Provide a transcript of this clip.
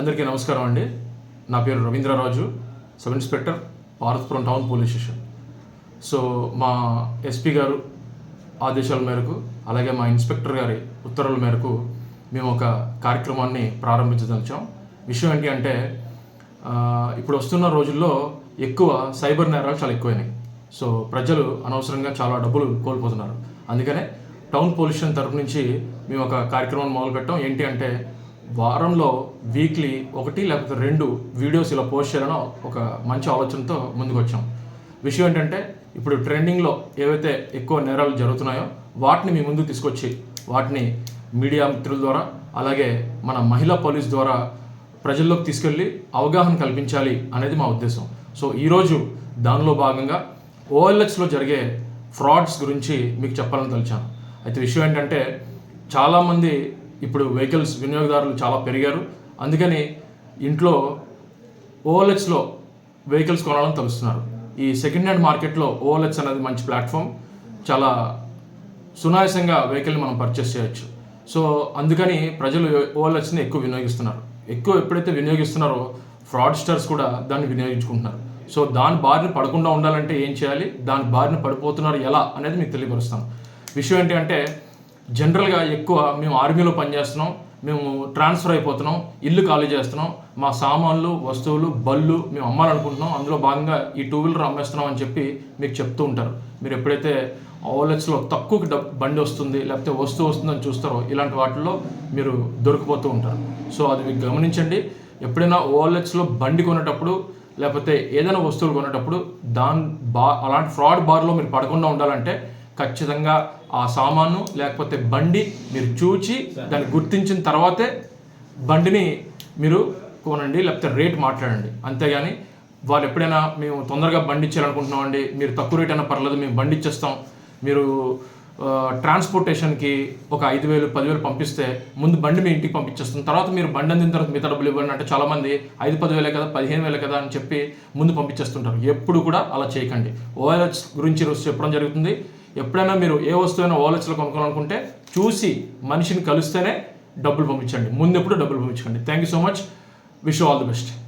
అందరికీ నమస్కారం అండి. నా పేరు Ravindraraju sub inspector Bharatpuram town police station. So మా ఎస్పీ గారు ఆదేశాల మేరకు అలాగే మా ఇన్స్పెక్టర్ గారి ఉత్తర్వుల మేరకు మేము ఒక కార్యక్రమాన్ని ప్రారంభించదలిచాం. విషయం ఏంటి అంటే ఇప్పుడు వస్తున్న రోజుల్లో ఎక్కువ సైబర్ నేరాలు చాలా ఎక్కువైనాయి. సో ప్రజలు అనవసరంగా చాలా డబ్బులు కోల్పోతున్నారు. అందుకనే టౌన్ పోలీస్ స్టేషన్ తరపు నుంచి మేము ఒక కార్యక్రమాన్ని మొదలుపెట్టాం. ఏంటి అంటే వారంలో వీక్లీ ఒకటి లేకపోతే రెండు వీడియోస్ ఇలా పోస్ట్ చేయాలని ఒక మంచి ఆలోచనతో ముందుకు వచ్చాం విషయం ఏంటంటే ఇప్పుడు ట్రెండింగ్లో ఏవైతే ఎక్కువ నేరాలు జరుగుతున్నాయో వాటిని మీ ముందుకు తీసుకొచ్చి వాటిని మీడియా మిత్రుల ద్వారా అలాగే మన మహిళా పోలీస్ ద్వారా ప్రజల్లోకి తీసుకెళ్ళి అవగాహన కల్పించాలి అనేది మా ఉద్దేశం. సో ఈరోజు దానిలో భాగంగా ఓఎల్ఎక్స్లో జరిగే ఫ్రాడ్స్ గురించి మీకు చెప్పాలని తలిచాను. అయితే విషయం ఏంటంటే చాలామంది ఇప్పుడు వెహికల్స్ వినియోగదారులు చాలా పెరిగారు. అందుకని ఇంట్లో ఓఎల్ఎక్స్లో వెహికల్స్ కొనాలని తలుస్తున్నారు. ఈ సెకండ్ హ్యాండ్ మార్కెట్లో ఓఎల్ఎక్స్ అనేది మంచి ప్లాట్ఫామ్. చాలా సునాయాసంగా వెహికల్ని మనం పర్చేస్ చేయొచ్చు. సో అందుకని ప్రజలు ఓఎల్ఎక్స్ని ఎక్కువ వినియోగిస్తున్నారు. ఎక్కువ ఎప్పుడైతే వినియోగిస్తున్నారో ఫ్రాడ్స్టర్స్ కూడా దాన్ని వినియోగించుకుంటున్నారు. సో దాని బారిన పడకుండా ఉండాలంటే ఏం చేయాలి? దాని బారిన పడిపోతున్నారు ఎలా అనేది మీకు తెలియపరుస్తాను. విషయం ఏంటి అంటే జనరల్గా ఎక్కువ మేము ఆర్మీలో పనిచేస్తున్నాం మేము ట్రాన్స్ఫర్ అయిపోతున్నాం ఇల్లు ఖాళీ చేస్తున్నాం మా సామాన్లు వస్తువులు బళ్ళు మేము అమ్మాలనుకుంటున్నాం అందులో భాగంగా ఈ టూ వీలర్ అమ్మేస్తున్నాం అని చెప్పి మీకు చెప్తూ ఉంటారు. మీరు ఎప్పుడైతే ఓఎల్ఎక్స్లో తక్కువ డబ్ బండి వస్తుంది లేకపోతే వస్తువు వస్తుందని చూస్తారో ఇలాంటి వాటిల్లో మీరు దొరికిపోతూ ఉంటారు. సో అది మీకు గమనించండి. ఎప్పుడైనా ఓఎల్ఎక్స్లో బండి కొనేటప్పుడు లేకపోతే ఏదైనా వస్తువులు కొనేటప్పుడు దాని బా అలాంటి ఫ్రాడ్ బార్లో మీరు పడకుండా ఉండాలంటే ఖచ్చితంగా ఆ సామాను లేకపోతే బండి మీరు చూచి దాన్ని గుర్తించిన తర్వాతే బండిని మీరు కొనండి లేకపోతే రేట్ మాట్లాడండి. అంతేగాని వాళ్ళు ఎప్పుడైనా మేము తొందరగా బండి ఇచ్చేయాలనుకుంటున్నామండి మీరు తక్కువ రేట్ అయినా పర్లేదు మేము బండి ఇచ్చేస్తాం. మీరు ట్రాన్స్పోర్టేషన్కి ఒక ఐదు వేలు పదివేలు పంపిస్తే ముందు బండి మీ ఇంటికి పంపించేస్తాం. తర్వాత మీరు బండి అందిన తర్వాత మిగతా డబ్బులు ఇవ్వండి అంటే చాలామంది ఐదు పదివేలే కదా పదిహేను వేలే కదా అని చెప్పి ముందు పంపించేస్తుంటారు. ఎప్పుడు కూడా అలా చేయకండి. ఓఎల్హెచ్ గురించి ఈరోజు చెప్పడం జరుగుతుంది. ఎప్పుడైనా మీరు ఏ వస్తువైనా వాలెట్స్లో కొనుక్కోవాలనుకుంటే చూసి మనిషిని కలిస్తేనే డబ్బులు పంపించండి. ముందు ఎప్పుడు డబ్బులు పంపించండి thank you so much wish all the best